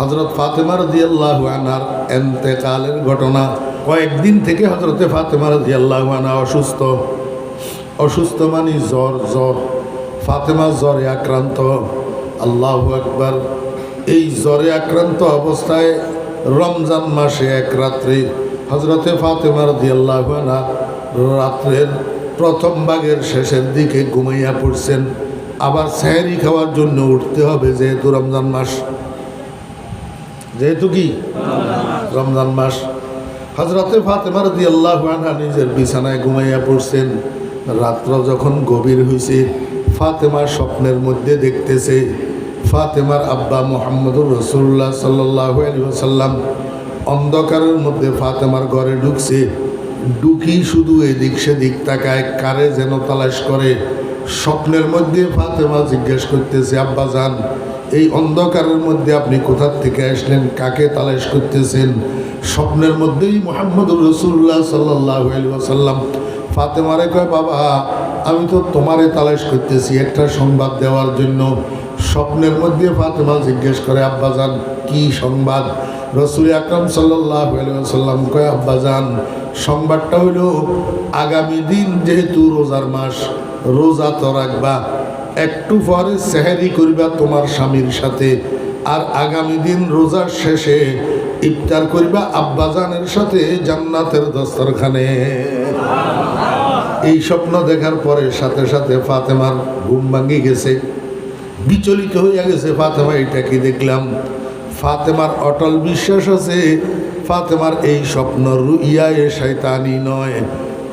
হজরত ফাতেমার দিয়াল্লাহ আনার এন্তেকালের ঘটনা। কয়েকদিন থেকে হজরতে ফাতেমার আনা অসুস্থ। অসুস্থ মানে জ্বর জ্বর। ফাতেমা জ্বরে আক্রান্ত। আল্লাহ একবার এই জ্বরে আক্রান্ত অবস্থায় রমজান মাসে এক রাত্রে হজরতে ফাতেমার আনা রাত্রের প্রথম ভাগের শেষের দিকে ঘুমাইয়া পড়ছেন। আবার স্যারি খাওয়ার জন্য উঠতে হবে যেহেতু রমজান মাস। যেহেতু কি? রমজান মাস। হজরতে ফাতেমার দি আল্লাহ নিজের বিছানায় ঘুমাইয়া পড়ছেন। রাত্র যখন গভীর হয়েছে ফাতেমার স্বপ্নের মধ্যে দেখতেছে ফাতেমার আব্বা মোহাম্মদুর রসুল্লাহ সাল্লাহ আলী সাল্লাম অন্ধকারের মধ্যে ফাতেমার ঘরে ঢুকছে। ঢুকি শুধু এদিক সেদিক তাকায়, কারে যেন তালাশ করে। স্বপ্নের মধ্যে ফাতেমা জিজ্ঞেস করতেছে, আব্বা যান এই অন্ধকারের মধ্যে আপনি কোথার থেকে আসলেন? কাকে তালাশ করতেছেন? স্বপ্নের মধ্যেই মোহাম্মদুর রসুল্লাহ সাল্লাহ সাল্লাম ফাতেমারে কয়, বাবা, আমি তো তোমারে তালাশ করতেছি একটা সংবাদ দেওয়ার জন্য। স্বপ্নের মধ্যে ফাতেমা জিজ্ঞেস করে আব্বাজান কি সংবাদ? রসুল আকরম সাল্লাহ সাল্লাম কয় আব্বাজান সংবাদটা হইল আগামী দিন যেহেতু রোজার মাস, রোজা তো রাখবা। একটু পরে সেহেরি করিবা তোমার স্বামীর সাথে। আর আগামী দিন রোজার শেষে ইফতার করিবা আব্বাজানের সাথে জান্নাতের দস্তরখানে। এই স্বপ্ন দেখার পরে সাথে সাথে ফাতেমার ঘুম ভাঙ্গি গেছে। বিচলিত হইয়া গেছে, ফাতেমা এটা কি দেখলাম? ফাতেমার অটল বিশ্বাস আছে, ফাতেমার এই স্বপ্ন রুইয়ায় শৈতানি নয়।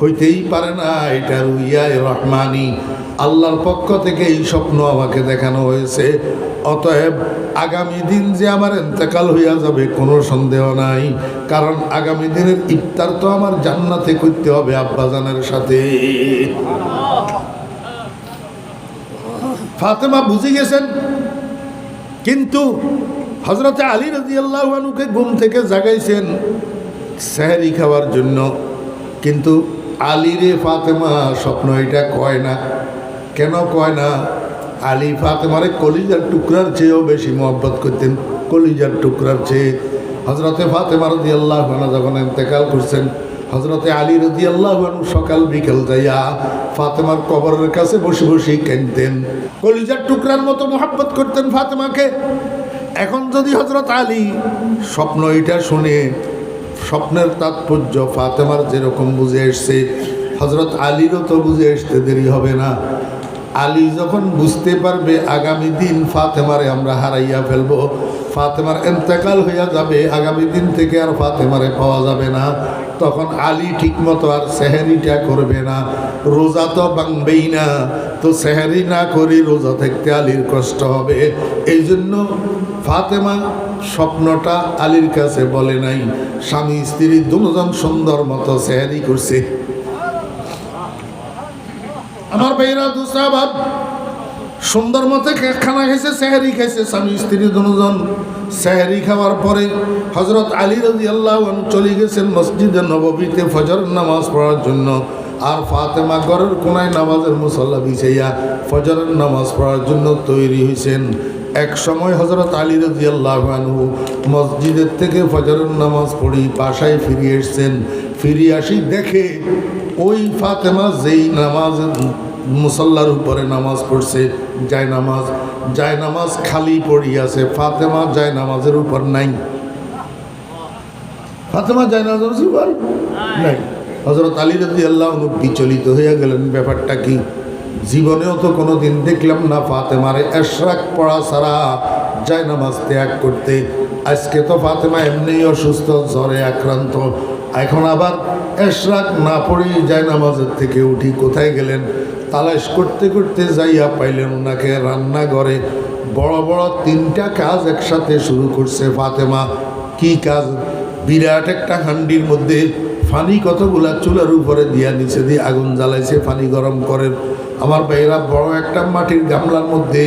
হইতেই পারে না এটা রুইয়ায় রহমানি। আল্লাহর পক্ষ থেকে এই স্বপ্ন আমাকে দেখানো হয়েছে। অতএব আগামী দিন যে আমার এন্তেকাল হইয়া যাবে, কোনো সন্দেহ নাই। কারণ আগামী দিনের ইফতার তো আমার জান্নাতে করতে হবে আব্বাজানের সাথে। ফাতেমা বুঝে গেছেন? কিন্তু হজরতে আলী রাজি আল্লাহনুকে ঘুম থেকে জাগাইছেন, সেহারি খাওয়ার জন্য। কিন্তু আলীরে ফাতেমা স্বপ্ন এটা কয় না? কেন কয় না? আলী ফাতেমারে কলিজার টুকরার চেয়েও বেশি মহব্বত করতেন, কলিজার টুকরার চেয়ে। হজরতে ফাতেমা রদি আল্লাহ যখন এতেকাল করছেন হজরতে আলী রদি আল্লাহ সকাল বিকেল যাইয়া ফাতেমার কবরের কাছে বসে বসে কেনতেন। কলিজার টুকরার মতো মহাব্বত করতেন ফাতেমাকে। এখন যদি হজরত আলী স্বপ্ন এটা শুনে স্বপ্নের তাৎপর্য ফাতেমার যেরকম বুঝে এসছে হজরত আলীরও তো বুঝে আসতে দেরি হবে না। আলী যখন বুঝতে পারবে আগামী দিন ফাতেমারে আমরা হারাইয়া ফেলব, ফাতেমার এন্তেকাল হইয়া যাবে, আগামী দিন থেকে আর ফাতেমারে পাওয়া যাবে না। তখন আলী ঠিকমতো আর সেহারিটা করবে না। রোজা তো বাংবেই না, তো সেহারি না করি রোজা থাকতে আলীর কষ্ট হবে। এই জন্য ফাতেমা স্বপ্নটা আলীর কাছে বলে নাই। স্বামী, স্ত্রী দুজন সুন্দর মতো সেহারি করছে। আমার ভাইরা দুসরা ভাব সুন্দর মতে খানা খাইছে সেহারি খাইছে। স্বামী, স্ত্রী দুজন সেহারি খাওয়ার পরে হজরত আলী রাজি আল্লাহ চলে গেছেন মসজিদে নববীতে ফজর নামাজ পড়ার জন্য। আর ফাতেমা ঘরের কোনায় নামাজের মুসল্লা বিছাইয়া ফজরের নামাজ পড়ার জন্য তৈরি হয়েছেন এক সময় হজরত আলী রাজি আল্লাহ আনহু মসজিদের থেকে ফজরের নামাজ পড়ি, বাসায় ফিরে এসছেন। ফিরে আসি দেখে ওই ফাতেমা যেই নামাজ, মুসল্লার উপরে নামাজ পড়ছে যায় নামাজ যায় নামাজ খালি পড়িয়াছে ফাতেমা যায় নামাজের উপর নাই। ফাতেমা যায় নামাজের উপর নাই। হজরত আলী রাজি আল্লাহ বিচলিত হইয়া গেলেন, ব্যাপারটা কি? জীবনেও তো কোনো দিন দেখলাম না ফাতেমারে এশরাক পড়া ছাড়া যায় নামাজ ত্যাগ করতে। আজকে তো ফাতেমা এমনি অসুস্থ, জ্বরে আক্রান্ত। এখন আবার এশরাক না পড়েই যায় নামাজের থেকে উঠি কোথায় গেলেন? তালাশ করতে করতে যাইয়া পাইলেন ওনাকে রান্নাঘরে। বড় বড় তিনটা কাজ একসাথে শুরু করছে ফাতেমা। কি কাজ? বিরাট একটা হান্ডির মধ্যে ফানি কতগুলা চুলার উপরে দিয়া নিচে দিয়ে আগুন জ্বালাইছে, ফানি গরম করেন। আমার ভাইয়েরা বড় একটা মাটির গামলার মধ্যে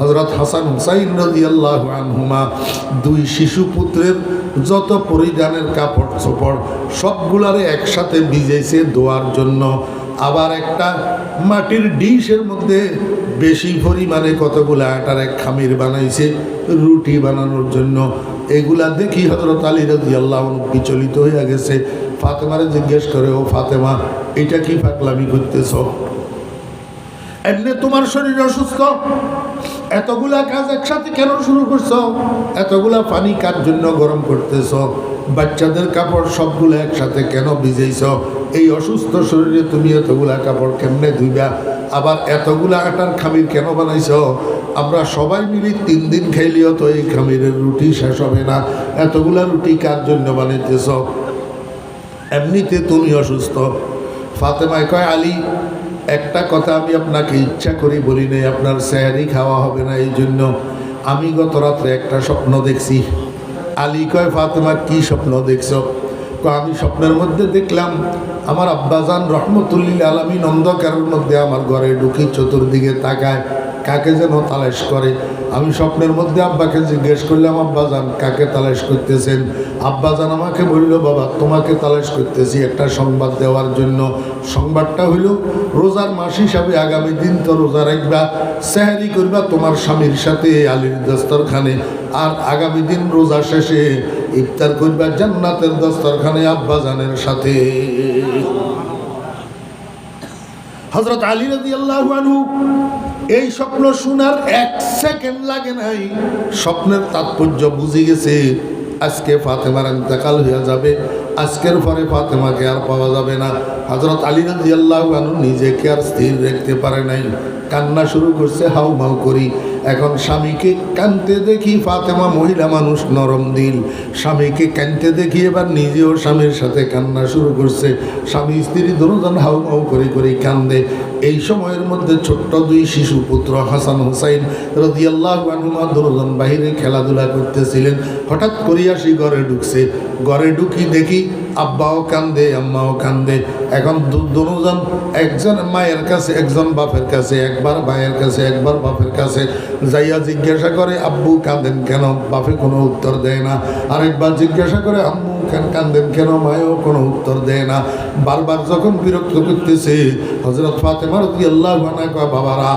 হজরত হাসান হুসাইন রদি আল্লাহ দুই শিশু পুত্রের যত পরিধানের কাপড় চোপড় সবগুলারে একসাথে ভিজেছে দোয়ার জন্য। আবার একটা মাটির ডিশের মধ্যে বেশি পরিমাণে কতগুলো আটার এক খামির বানাইছে রুটি বানানোর জন্য। এগুলা দেখি হজরত আলী রাজি আল্লাহ বিচলিত হয়ে গেছে। ফাতেমারে জিজ্ঞেস করে, ও ফাতেমা, এটা কি ফাকলামি করতেছ? এমনি তোমার শরীর অসুস্থ? এতগুলা কাজ একসাথে কেন শুরু করছ? এতগুলা পানি কার জন্য গরম করতেছ? বাচ্চাদের কাপড় সবগুলো একসাথে কেন ভিজেইছ? এই অসুস্থ শরীরে তুমি এতগুলা কাপড় কেমনে ধুইবা? আবার এতগুলা আটার খামির কেন বানাইছ? আমরা সবাই মিলে তিন দিন খাইলেও তো এই খামিরের রুটি শেষ হবে না। এতগুলা রুটি কার জন্য বানাইতেছ? এমনিতে তুমি অসুস্থ। ফাতেমায় কয়, আলী একটা কথা আমি আপনাকে ইচ্ছা করি বলি নাই, আপনার স্যারি খাওয়া হবে না, এই জন্য আমি গত রাত্রে একটা স্বপ্ন দেখছি। আলী কয়, ফাতেমা, কি স্বপ্ন দেখছ? আমি স্বপ্নের মধ্যে দেখলাম আমার আব্বাজান রহমতুল্লিল আলমিন অন্ধকারের মধ্যে আমার ঘরে ঢুকি চতুর্দিকে তাকায়। কাকে যেন তালাশ করে। আমি স্বপ্নের মধ্যে আব্বাকে জিজ্ঞেস করলাম আব্বাজান কাকে তালাশ করতেছেন? আব্বাজান আমাকে বলল, বাবা, তোমাকে তালাশ করতেছি একটা সংবাদ দেওয়ার জন্য। সংবাদটা হইল, রোজার মাস হিসাবে আগামী দিন তো রোজা রাখবা, সেহারি করবা তোমার স্বামীর সাথে আলীর দস্তরখানে। আর আগামী দিন রোজা শেষে ইফতার করবা জান্নাতের দস্তরখানে আব্বাজানের সাথে। হজরত আলী রাজি আল্লাহ এই স্বপ্ন শোনার এক সেকেন্ড লাগে নাই। স্বপ্নের তাৎপর্য বুঝে গেছে, আজকে ফাতেমার ইন্তেকাল হইয়া যাবে, আজকের পরে ফাতেমাকে আর পাওয়া যাবে না। হজরত আলী রাজি আল্লাহ নিজেকে আর স্থির রাখতে পারে নাই। কান্না শুরু করছে হাউ মাউ করি। এখন স্বামীকে কানতে দেখি ফাতেমা মহিলা মানুষ নরম দিল স্বামীকে কানতে দেখি এবার নিজেও স্বামীর সাথে কান্না শুরু করছে। স্বামী স্ত্রী দুজন হাউ হাউ করে করে কান্দে। এই সময়ের মধ্যে ছোট্ট দুই শিশু পুত্র হাসান হুসাইন রদিয়াল্লাহ আনুমা দুজন বাহিরে খেলাধুলা করতেছিলেন। হঠাৎ করিয়া সে ঘরে ঢুকছে। ঘরে ঢুকি দেখি আব্বাও কান্দে, আম্মাও কান্দে। এখন দুজন, একজন মায়ের কাছে, একজন বাপের কাছে, একবার ভাইয়ের কাছে, একবার বাপের কাছে। যাইয়া জিজ্ঞাসা করে, আব্বু কাঁদেন কেন? বাপে কোনো উত্তর দেয় না। আরেকবার জিজ্ঞাসা করে, আম্মু কেন কান্দেন কেন? মায়েও কোনো উত্তর দেয় না। বারবার যখন বিরক্ত করতেছে হজরত ফাতেমার দিয়ে আল্লাহ বাবারা,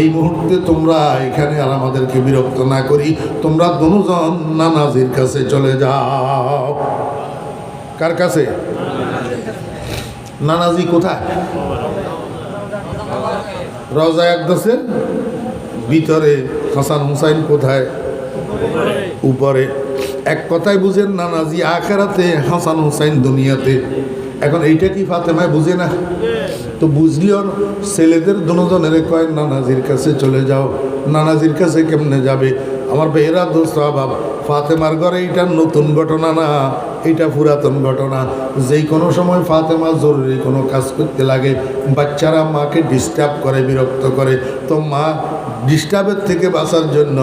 এই মুহূর্তে তোমরা এখানে আর আমাদেরকে বিরক্ত না করি। তোমরা দুজন নানাজির কাছে চলে যাও। কার কাছে? নানাজি কোথায়? রজা একদসের ভিতরে, হাসান হুসাইন কোথায়? উপরে। এক কথায় বুঝেন, নানাজি আখেরাতে হাসান হুসাইন দুনিয়াতে। এখন এইটা কি ফাতেমায় বুঝে না? তো বুঝলিও ছেলেদের দুজনের কয়, নানাজির কাছে চলে যাও, নানাজির কাছে কেমনে যাবে? আমার বেহরা দোস্ত আবাব ফাতেমার ঘরে এইটা নতুন ঘটনা না এটা পুরাতন ঘটনা। যেই কোনো সময় ফাতেমা জরুরি কোনো কাজ করতে লাগে, বাচ্চারা মাকে ডিস্টার্ব করে, বিরক্ত করে। তো মা ডিস্টার্বের থেকে বাঁচার জন্য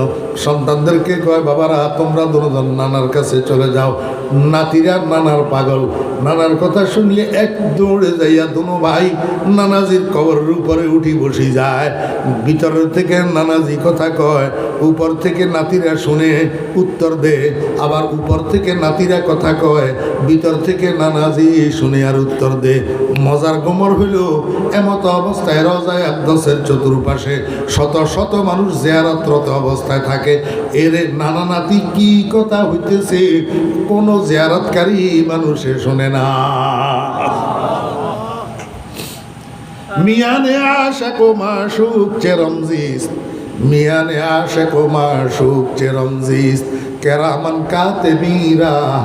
সন্তানদেরকে কয়, বাবারা, তোমরা দুজন নানার কাছে চলে যাও, নাতিরা নানার পাগল নানার কথা শুনলে এক দৌড়ে যাইয়া দুনো ভাই নানাজির কবরের উপরে উঠি বসি যায়। ভিতরের থেকে নানাজি কথা কয়, উপর থেকে নাতিরা শুনে উত্তর দে। আবার উপর থেকে নাতিরা কথা কয়, ভিতর থেকে নানাজি শুনে আর উত্তর দে। মজার গোমর হইল, এমত অবস্থায় রজায় একদশের চতুর্পাশে শত শত মানুষ জেয়ারতরত অবস্থায় থাকে। এর নানা নাতি কি কথা হইতেছে? কোনো জেয়ারতকারী মানুষে শোনে মিয়ানে মিয়ানে কাতে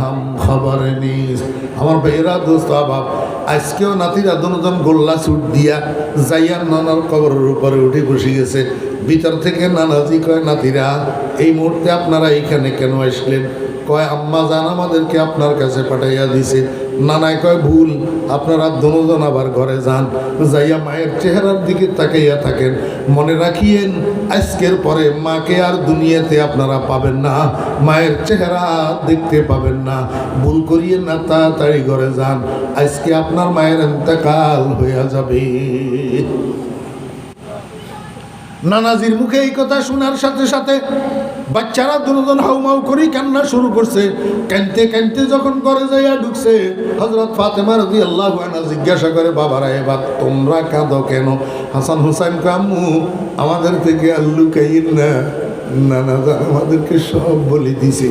হাম খবর নিস আমার দোস্ত আবাব আজকেও নাতিরা দুজন গোল্লা ছুট দিয়া যাইয়ার নানার কবরের উপরে উঠে বসে গেছে। ভিতর থেকে নানাজি কয়, নাতিরা, এই মুহূর্তে আপনারা এইখানে কেন আসলেন? কয়, আম্মা জান আমাদেরকে আপনার কাছে পাঠাইয়া দিছে। নানায় কয়, ভুল, আপনারা দনোদন আবার ঘরে যান। যাইয়া মায়ের চেহারার দিকে তাকাইয়া থাকেন। মনে রাখিয়েন, আজকের পরে মাকে আর দুনিয়াতে আপনারা পাবেন না। মায়ের চেহারা দেখতে পাবেন না। ভুল করিয়ে না তাড়াতাড়ি ঘরে যান। আজকে আপনার মায়ের এন্তকাল হইয়া যাবে। নানাজির মুখে এই কথা শোনার সাথে সাথে বাচ্চারা দুজন হাউমাউ করি কান্না শুরু করছে। কানতে কানতে যখন করে যাইয়া ঢুকছে হজরত ফাতেমা রাজি আল্লাহ জিজ্ঞাসা করে, বাবারা, এবার তোমরা কাঁদো কেন? হাসান হুসাইন কামু আমাদের থেকে আল্লু কাইন না। নানা আমাদেরকে সব বলে দিছে।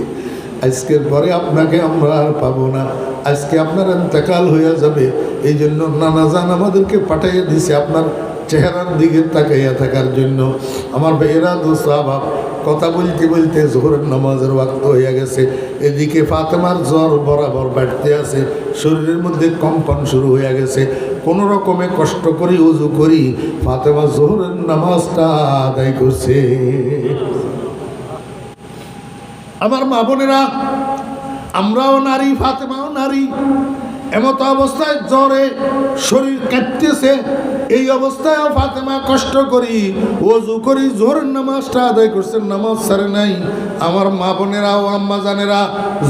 আজকের পরে আপনাকে আমরা আর পাবো না। আজকে আপনার ইন্তেকাল হয়ে যাবে। এই জন্য নানা জান আমাদেরকে পাঠাইয়া দিছে। আপনার চেহারার দিকে তাকাইয়া থাকার জন্য আমার ভাইয়েরা দুসাহাব কথা বলতে বলতে জোহরের নামাজের ওয়াক্ত হয়ে গেছে। এদিকে ফাতেমার জ্বর বরাবর বাড়তে আছে। শরীরের মধ্যে কম্পন শুরু হয়ে গেছে। কোনো রকমে কষ্ট করি, উজু করি, ফাতেমা জোহরের নামাজটা আদায় করছে। আমার মা বোনেরা, আমরাও নারী, ফাতেমাও নারী। এমত অবস্থায় জ্বরে শরীর কাঁপতেছে। এই অবস্থায় ফাতেমা কষ্ট করি ওজু করি জোর নামাজটা আদায় করছেন নামাজ ছাড়ে নাই। আমার মা বোনেরা ও আম্মা জানেরা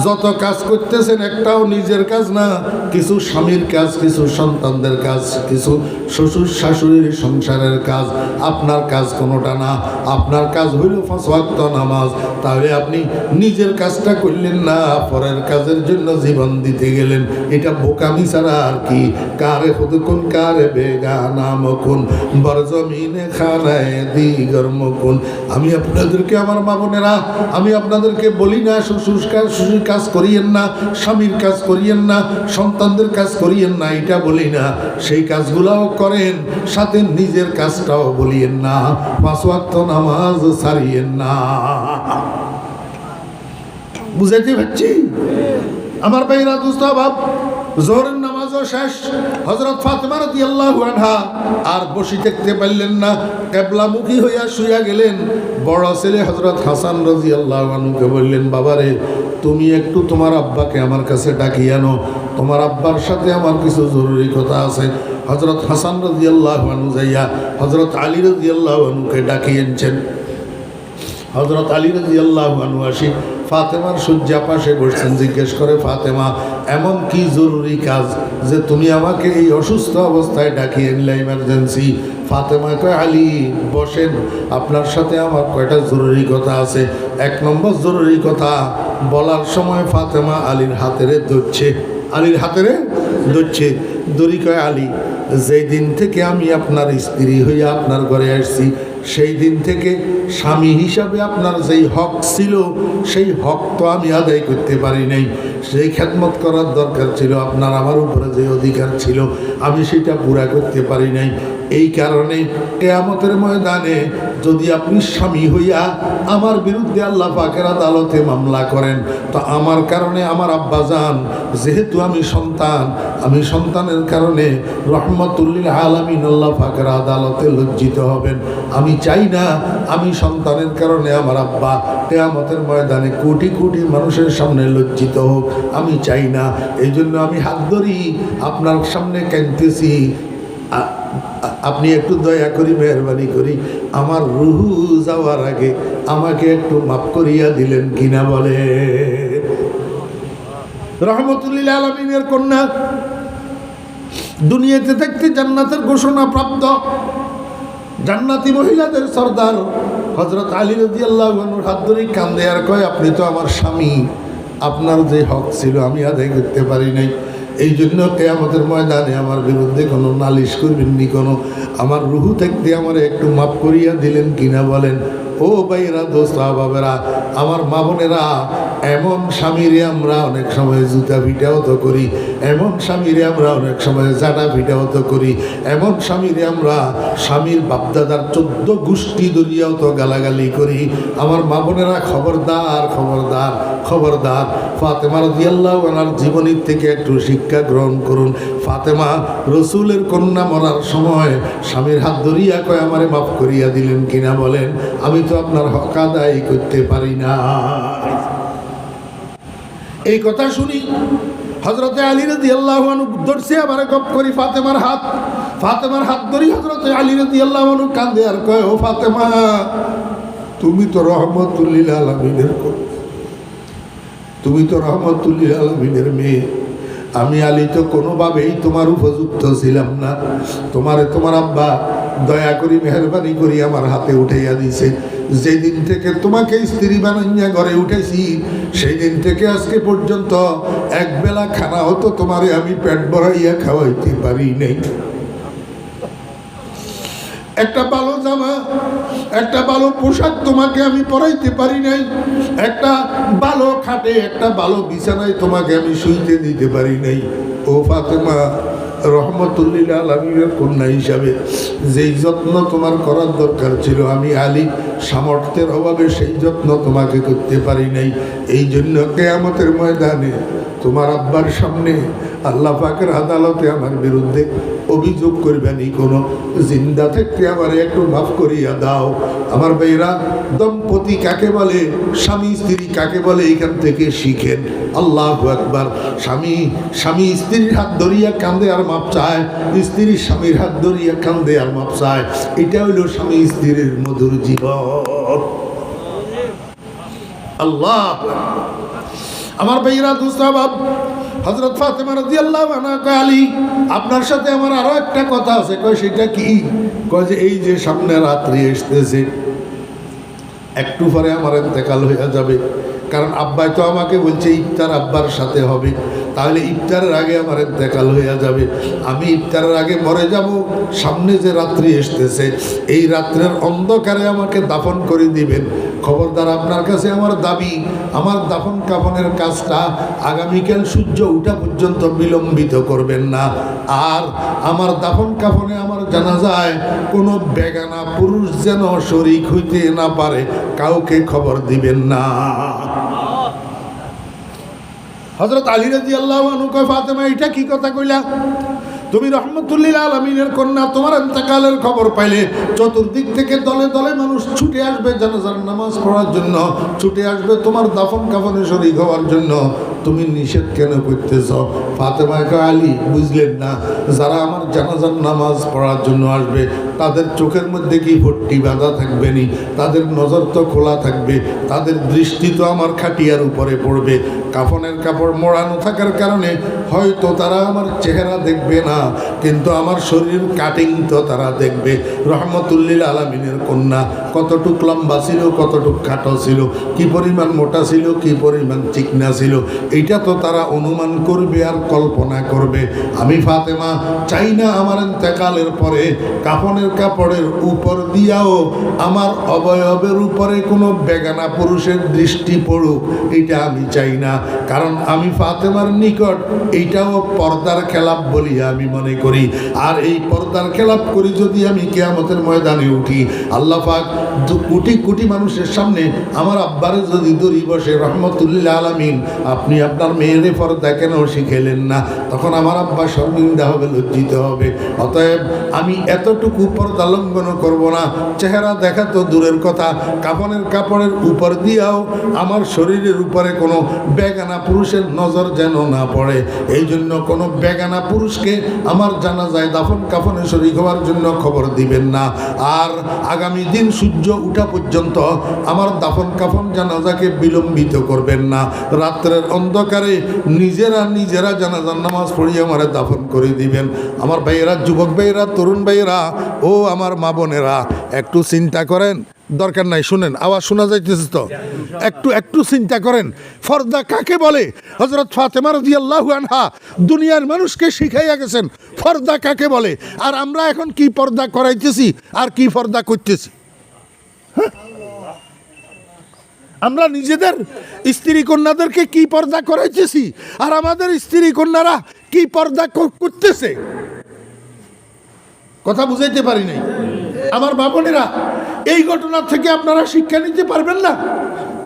যত কাজ করতেছেন, একটাও নিজের কাজ না, কিছু স্বামীর কাজ, কিছু সন্তানদের কাজ, কিছু শ্বশুর শাশুড়ির সংসারের কাজ, আপনার কাজ কোনোটা না। আপনার কাজ হইল ফাঁসওয়াক্ত নামাজ। তাহলে আপনি নিজের কাজটা করলেন না, পরের কাজের জন্য জীবন দিতে গেলেন। এটা বোকামি ছাড়া আর কি। কারে খুদকুন কারে বেগা নামকুন বরজমিনে খানায় দিগর মকুন। আমি আপনাদেরকে, আমার মা বোনেরা, আমি আপনাদেরকে বলি না, শ্বশুর কাজ শ্বশুর কাজ করিয়েন না, স্বামীর কাজ করিয়েন না, সন্তানদের কাজ করিয়েন না এটা বলি না। সেই কাজগুলাও করেন, সাথে নিজের কাজটাও বলিয়েন না। পাঁচ নামাজ ছাড়িয়েন না। বুঝাইতে পারছি? আমার ভাইরা দুস্তাবাব জোহরের নামাজও শেষ হজরত ফাতেমা আনহা, আর বসি দেখতে পারলেন না, কেবলামুখী হইয়া শুইয়া গেলেন। বড় ছেলে হজরত হাসান রাজি আল্লাহ বললেন, বাবারে, তুমি একটু তোমার আব্বাকে আমার কাছে ডাকি আনো। তোমার আব্বার সাথে আমার কিছু জরুরি কথা আছে। হজরত হাসান রাজি আল্লাহ আনু যাইয়া হজরত আলী রাজি আল্লাহ আনুকে ডাকিয়ে এনেছেন হজরত আলী রাজি আসি, ফাতেমার শয্যা পাশে বসছেন, জিজ্ঞেস করে, ফাতেমা, এমন কি জরুরি কাজ যে তুমি আমাকে এই অসুস্থ অবস্থায় ডাকিয়ে নিলে ইমার্জেন্সি ফাতেমা কয়, আলী, বসেন, আপনার সাথে আমার কয়টা জরুরি কথা আছে। এক নম্বর জরুরি কথা, বলার সময় ফাতেমা আলীর হাতেরে ধরছে। আলীর হাতেরে ধরছে। দড়ি কয়, আলী, যেই দিন থেকে আমি আপনার স্ত্রী হইয়া আপনার ঘরে আসছি সেই দিন থেকে স্বামী হিসাবে আপনার যেই হক ছিল, সেই হক তো আমি আদায় করতে পারি নাই। সেই খেদমত করার দরকার ছিল, আপনার আমার উপরে যে অধিকার ছিল, আমি সেটা পুরা করতে পারি নাই। এই কারণে কেয়ামতের ময়দানে যদি আপনি স্বামী হইয়া আমার বিরুদ্ধে আল্লাহ পাকের আদালতে মামলা করেন, তো আমার কারণে আমার আব্বা যান, যেহেতু আমি সন্তান, আমি সন্তানের কারণে রহমতুল্লিল আলমিন আল্লাহ পাকের আদালতে লজ্জিত হবেন। আমি চাই না আমি সন্তানের কারণে আমার আব্বা কেয়ামতের ময়দানে কোটি কোটি মানুষের সামনে লজ্জিত হোক। আমি চাই না এই জন্য আমি হাত ধরি, আপনার সামনে আ- আপনি একটু দয়া করি, মেহরবানি করি। আমার রুহু যাওয়ার আগে আমাকে একটু মাফ করিয়া দিলেন কিনা বলে। রহমতুল্লিল আলমিনের কন্যা, দুনিয়াতে থাকতে জান্নাতের ঘোষণা প্রাপ্ত। জান্নাতি মহিলাদের সর্দার হজরত আলী রদি আল্লাহ হাত ধরেই কান্দে, আর কয়, আপনি তো আমার স্বামী। আপনার যে হক ছিল আমি আদায় করতে পারি নাই। এই জন্য কেয়ামতের ময়দানে আমার বিরুদ্ধে কোনো নালিশ করবেননি কোনো আমার রুহু থাকতে আমার একটু মাফ করিয়া দিলেন কিনা বলেন, ও ভাইরা দোস্ত বাবেরা আমার মা বোনেরা, এমন স্বামীরে আমরা অনেক সময় জুতা ভিটাও তো করি এমন স্বামীরে আমরা অনেক সময় জাটা পিটাও তো করি, এমন স্বামীরে আমরা স্বামীর বাপদাদার চোদ্দ গোষ্ঠী দরিয়াও তো গালাগালি করি। আমার মা বোনেরা খবরদার খবরদার খবরদার। ফাতেমা রদিয়াল্লাহ ওনার জীবনীর থেকে একটু শিক্ষা গ্রহণ করুন। ফাতেমা রসুলের কন্যা মরার সময় স্বামীর হাত ধরিয়া কয়, আমারে মাফ করিয়া দিলেন কিনা বলেন? আমি তো আপনার হক আদায় করতে পারি না। এই কথা শুনি হজরতে আলী রদি আল্লাহ ধরছে, আবার গপ করি ফাতেমার হাত। ফাতেমার হাত ধরি হজরতে আলী রদি আল্লাহ কান্দে আর কয়, ও ফাতেমা, তুমি তো রহমতুল্লিল আলমিনের। তুমি তো রহমতুল্লিল আলমিনের মেয়ে। আমি আলী তো কোনোভাবেই তোমার উপযুক্ত ছিলাম না। তোমারে তোমার আব্বা দয়া করি, মেহরবানি করি আমার হাতে উঠাইয়া দিছে। যেদিন থেকে তোমাকে স্ত্রী বানাইয়া ঘরে উঠেছি সেই দিন থেকে আজকে পর্যন্ত এক বেলা খানা হতো তোমারে আমি পেট ভরাইয়া খাওয়াইতে পারি নাই। একটা ভালো জামা, একটা ভালো পোশাক তোমাকে আমি পরাইতে পারি নাই। একটা ভালো খাটে, একটা ভালো বিছানায় তোমাকে আমি শুইতে দিতে পারি নাই। ও ফাতেমা রহমতুল্লিল আলমীর কন্যা হিসাবে যেই যত্ন তোমার করার দরকার ছিল, আমি আলী সামর্থ্যের অভাবে সেই যত্ন তোমাকে করতে পারি নাই। এই জন্য কেয়ামতের ময়দানে তোমার আব্বার সামনে আল্লাহ পাকের আদালতে আমার বিরুদ্ধে অভিযোগ করবেনি কোনো। জিন্দা থেকে আমার একটু মাফ করিয়া দাও। আমার ভাইরা দম্পতি কাকে বলে, স্বামী স্ত্রী কাকে বলে এখান থেকে শিখেন। আল্লাহ একবার স্বামী স্বামী স্ত্রীর হাত ধরিয়া কান্দে আর মাপ চায়। স্ত্রী স্বামীর হাত ধরিয়া কান্দে আর মাপ চায়। এটা হইল স্বামী স্ত্রীর মধুর জীবন। আল্লাহ আমার ভাইরা দুস্তাব হজরত ফাতেমা রাজি আল্লাহ আলী, আপনার সাথে আমার আরও একটা কথা আছে। কয়, সেটা কি? কয় যে, এই যে সামনে রাত্রি এসতেছে, একটু পরে আমার এতেকাল হয়ে যাবে। কারণ আব্বাই তো আমাকে বলছে, ইফতার আব্বার সাথে হবে। তাহলে ইফতারের আগে আমার দেখাল হয়ে যাবে। আমি ইফতারের আগে মরে যাব, সামনে যে রাত্রি এসতেছে, এই রাত্রের অন্ধকারে আমাকে দাফন করে দিবেন। খবরদার, আপনার কাছে আমার দাবি, আমার দাফন কাফনের কাজটা আগামীকাল সূর্য উঠা পর্যন্ত বিলম্বিত করবেন না। আর আমার দাফন কাফনে আমার জানা যায় কোনো বেগানা পুরুষ যেন শরিক হইতে না পারে, কাউকে খবর দিবেন না। হজরত আলী রাজি আল্লাহ কয়, ফাতেমা, এটা কি কথা কইলা? তুমি রহমতুল্লিল আলমিনের কন্যা, তোমার এন্তকালের খবর পাইলে চতুর্দিক থেকে দলে দলে মানুষ ছুটে আসবে জানাজার নামাজ পড়ার জন্য, ছুটে আসবে তোমার দাফন কাফনে শরিক হওয়ার জন্য। তুমি নিষেধ কেন করতেছ? ফাতেমা কয়, আলী, বুঝলেন না, যারা আমার জানাজার নামাজ পড়ার জন্য আসবে, তাদের চোখের মধ্যে কি ভর্তি বাধা থাকবে নি? তাদের নজর তো খোলা থাকবে, তাদের দৃষ্টি তো আমার খাটিয়ার উপরে পড়বে। কাফনের কাপড় মোড়ানো থাকার কারণে হয়তো তারা আমার চেহারা দেখবে না। কিন্তু আমার শরীর কাটিং তো তারা দেখবে। রহমতুল্লিল আলমিনের কন্যা কতটুক লম্বা ছিল, কতটুক খাটো ছিল, কি পরিমাণ মোটা ছিল, কি পরিমাণ চিকনা ছিল এটা তো তারা অনুমান করবে আর কল্পনা করবে। আমি ফাতেমা, চাই না আমার ইন্তেকালের পরে কাফনের কাপড়ের উপর দিয়াও আমার অবয়বের উপরে কোনো বেগানা পুরুষের দৃষ্টি পড়ুক এটা আমি চাই না। কারণ আমি ফাতেমার নিকট এইটাও পর্দার খেলাপ বলি আমি মনে করি। আর এই পর্দার খেলাপ করি যদি আমি কেয়ামতের ময়দানে উঠি। আল্লাহ পাক কোটি কোটি মানুষের সামনে আমার আব্বারে যদি দড়ি বসে রহমতুল্লাহ আলমিন, আপনি আপনার মেয়েরে পর্দা কেন শিখেলেন না? তখন আমার আব্বা শর্মিন্দা হবে, লজ্জিত হবে। অতএব আমি এতটুকু পর্দা লঙ্ঘন করব না। চেহারা দেখা তো দূরের কথা। কাপনের কাপড়ের উপর দিয়েও আমার শরীরের উপরে কোনো বেগানা পুরুষের নজর যেন না পড়ে। এই জন্য কোনো বেগানা পুরুষকে আমার জানা যায়, দাফন কাফনে শরীর হওয়ার জন্য খবর দিবেন না। আর আগামী দিন সূর্য উঠা পর্যন্ত আমার দাফন কাফন জানাজাকে বিলম্বিত করবেন না। রাত্রের অন্ধকারে নিজেরা নিজেরা জানাজার নামাজ পড়িয়ে আমার দাফন করে দিবেন। আমার ভাইয়েরা, যুবক ভাইয়েরা, তরুণ ভাইয়েরা, ও আমার মা বোনেরা, একটু চিন্তা করেন। দরকার নাই, শুনেন, আওয়াজ শোনা যাইতেছে তো। একটু একটু চিন্তা করেন। ফর্দা কাকে বলে? হজরত ফাতেমা রাজি আল্লাহু আনহা দুনিয়ার মানুষকে শিখাইয়া গেছেন, ফর্দা কাকে বলে? আর আমরা এখন কি পর্দা করাইতেছি আর কি পর্দা করতেছি? হ্যাঁ? আমরা নিজেদের স্ত্রী কন্যাদেরকে কি পর্দা করাইতেছি? আর আমাদের স্ত্রী কন্যারা কি পর্দা করতেছে? কথা বুঝাইতে পারি নাই। আমার বাপনেরা এই ঘটনা থেকে আপনারা শিক্ষা নিতে পারবেন না।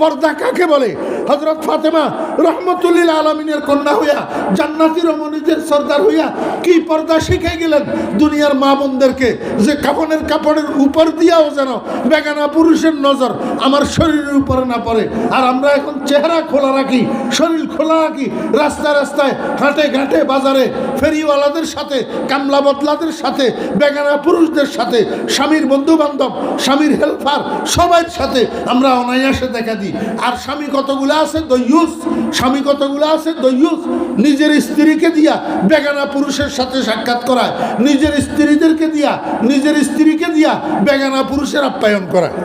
পর্দা কাকে বলে? হজরত ফাতেমা রহমতুল্লিল আলমিনের কন্যা হইয়া, জান্নাতি রমণীদের সর্দার হইয়া কি পর্দা শিখে গেলেন? দুনিয়ার মা বোনদেরকে যে কাপনের কাপড়ের উপর দিয়াও যেন বেগানা পুরুষের নজর আমার শরীরের উপরে না পড়ে। আর আমরা এখন চেহারা খোলা রাখি, শরীর খোলা রাখি, রাস্তায় রাস্তায়, ঘাটে ঘাটে, বাজারে, ফেরিওয়ালাদের সাথে, কামলা বদলাদের সাথে, বেগানা পুরুষদের সাথে, স্বামীর বন্ধু বান্ধব স্বামীর হেল্পার সবার সাথে আমরা অনায়াসে দেখা দিই। ইত্যাদি আর স্বামী কতগুলো আছে? দৈয়ুস স্বামী কতগুলো আছে? দৈয়ুস নিজের স্ত্রীকে দিয়া বেগানা পুরুষের সাথে সাক্ষাৎ করায়। নিজের স্ত্রীদেরকে দিয়া নিজের স্ত্রীকে দিয়া বেগানা পুরুষের আপ্যায়ন করায়।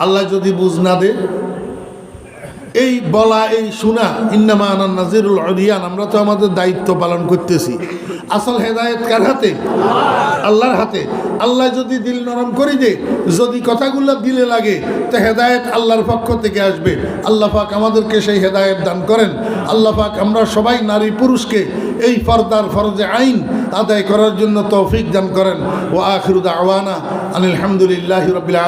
আল্লাহ। যদি বুঝ না দে এই বলা, এই শোনা, ইন্নামা নাজিরুল অরিয়ান আমরা তো আমাদের দায়িত্ব পালন করতেছি। আসল হেদায়েত কার হাতে? আল্লাহর হাতে। আল্লাহ যদি দিল নরম করি দে, যদি কথাগুলো দিলে লাগে, তো হেদায়েত আল্লাহর পক্ষ থেকে আসবে। আল্লাহ পাক আমাদেরকে সেই হেদায়েত দান করেন। আল্লাহ পাক আমরা সবাই নারী পুরুষকে এই ফরদার ফরজে আইন আদায় করার জন্য তৌফিক দান করেন। ও আখিরুদ আওয়ানা আনিল হামদুলিল্লাহ রবিল